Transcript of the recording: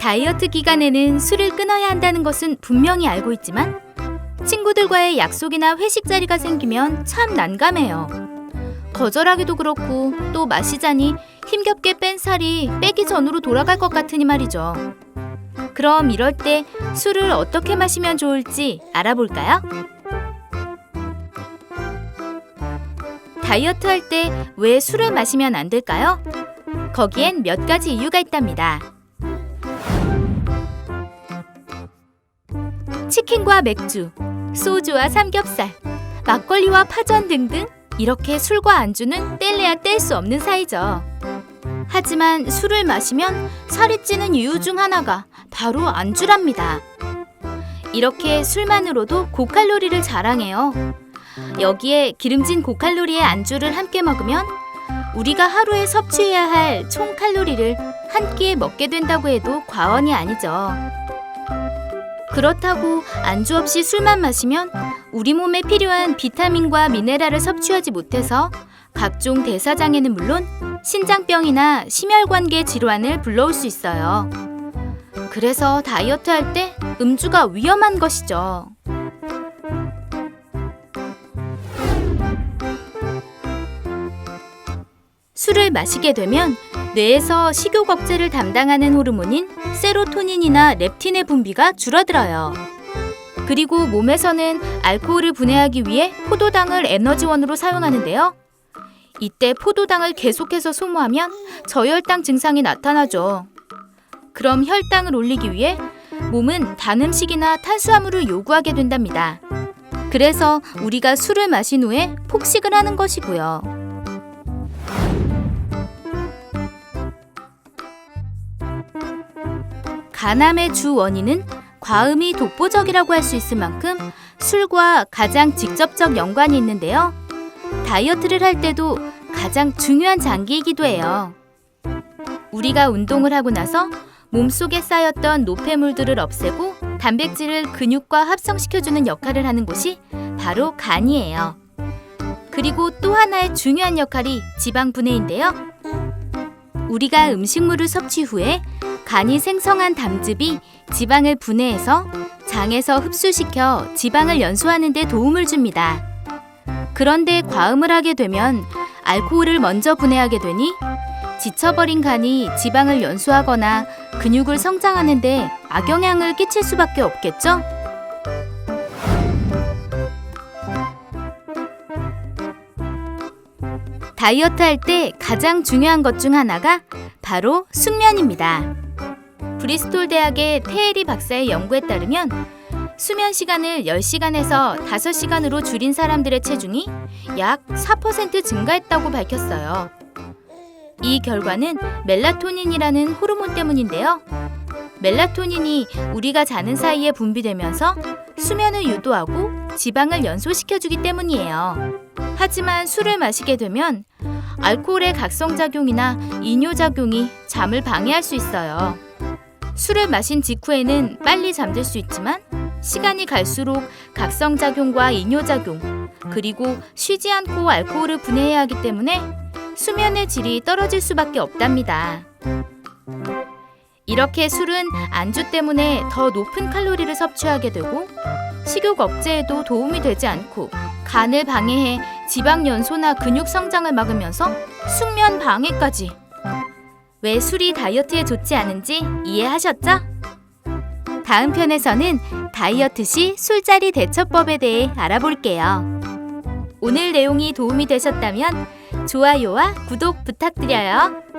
다이어트 기간에는 술을 끊어야 한다는 것은 분명히 알고 있지만 친구들과의 약속이나 회식 자리가 생기면 참 난감해요. 거절하기도 그렇고 또 마시자니 힘겹게 뺀 살이 빼기 전으로 돌아갈 것 같으니 말이죠. 그럼 이럴 때 술을 어떻게 마시면 좋을지 알아볼까요? 다이어트 할 때 왜 술을 마시면 안 될까요? 거기엔 몇 가지 이유가 있답니다. 치킨과 맥주, 소주와 삼겹살, 막걸리와 파전 등등 이렇게 술과 안주는 뗄래야 뗄 수 없는 사이죠. 하지만 술을 마시면 살이 찌는 이유 중 하나가 바로 안주랍니다. 이렇게 술만으로도 고칼로리를 자랑해요. 여기에 기름진 고칼로리의 안주를 함께 먹으면 우리가 하루에 섭취해야 할 총 칼로리를 한 끼에 먹게 된다고 해도 과언이 아니죠. 그렇다고 안주 없이 술만 마시면 우리 몸에 필요한 비타민과 미네랄을 섭취하지 못해서 각종 대사장애는 물론 신장병이나 심혈관계 질환을 불러올 수 있어요. 그래서 다이어트 할 때 음주가 위험한 것이죠. 술을 마시게 되면 뇌에서 식욕 억제를 담당하는 호르몬인 세로토닌이나 렙틴의 분비가 줄어들어요. 그리고 몸에서는 알코올을 분해하기 위해 포도당을 에너지원으로 사용하는데요. 이때 포도당을 계속해서 소모하면 저혈당 증상이 나타나죠. 그럼 혈당을 올리기 위해 몸은 단 음식이나 탄수화물을 요구하게 된답니다. 그래서 우리가 술을 마신 후에 폭식을 하는 것이고요. 간암의 주 원인은 과음이 독보적이라고 할 수 있을 만큼 술과 가장 직접적 연관이 있는데요. 다이어트를 할 때도 가장 중요한 장기이기도 해요. 우리가 운동을 하고 나서 몸속에 쌓였던 노폐물들을 없애고 단백질을 근육과 합성시켜주는 역할을 하는 곳이 바로 간이에요. 그리고 또 하나의 중요한 역할이 지방 분해인데요. 우리가 음식물을 섭취 후에 간이 생성한 담즙이 지방을 분해해서 장에서 흡수시켜 지방을 연소하는 데 도움을 줍니다. 그런데 과음을 하게 되면 알코올을 먼저 분해하게 되니 지쳐버린 간이 지방을 연소하거나 근육을 성장하는데 악영향을 끼칠 수밖에 없겠죠? 다이어트 할 때 가장 중요한 것 중 하나가 바로 숙면입니다. 브리스톨 대학의 테에리 박사의 연구에 따르면 수면 시간을 10시간에서 5시간으로 줄인 사람들의 체중이 약 4% 증가했다고 밝혔어요. 이 결과는 멜라토닌이라는 호르몬 때문인데요. 멜라토닌이 우리가 자는 사이에 분비되면서 수면을 유도하고 지방을 연소시켜주기 때문이에요. 하지만 술을 마시게 되면 알코올의 각성작용이나 이뇨작용이 잠을 방해할 수 있어요. 술을 마신 직후에는 빨리 잠들 수 있지만 시간이 갈수록 각성작용과 이뇨작용, 그리고 쉬지 않고 알코올을 분해해야 하기 때문에 수면의 질이 떨어질 수밖에 없답니다. 이렇게 술은 안주 때문에 더 높은 칼로리를 섭취하게 되고 식욕 억제에도 도움이 되지 않고 간을 방해해 지방 연소나 근육 성장을 막으면서 숙면 방해까지. 왜 술이 다이어트에 좋지 않은지 이해하셨죠? 다음 편에서는 다이어트 시 술자리 대처법에 대해 알아볼게요. 오늘 내용이 도움이 되셨다면 좋아요와 구독 부탁드려요.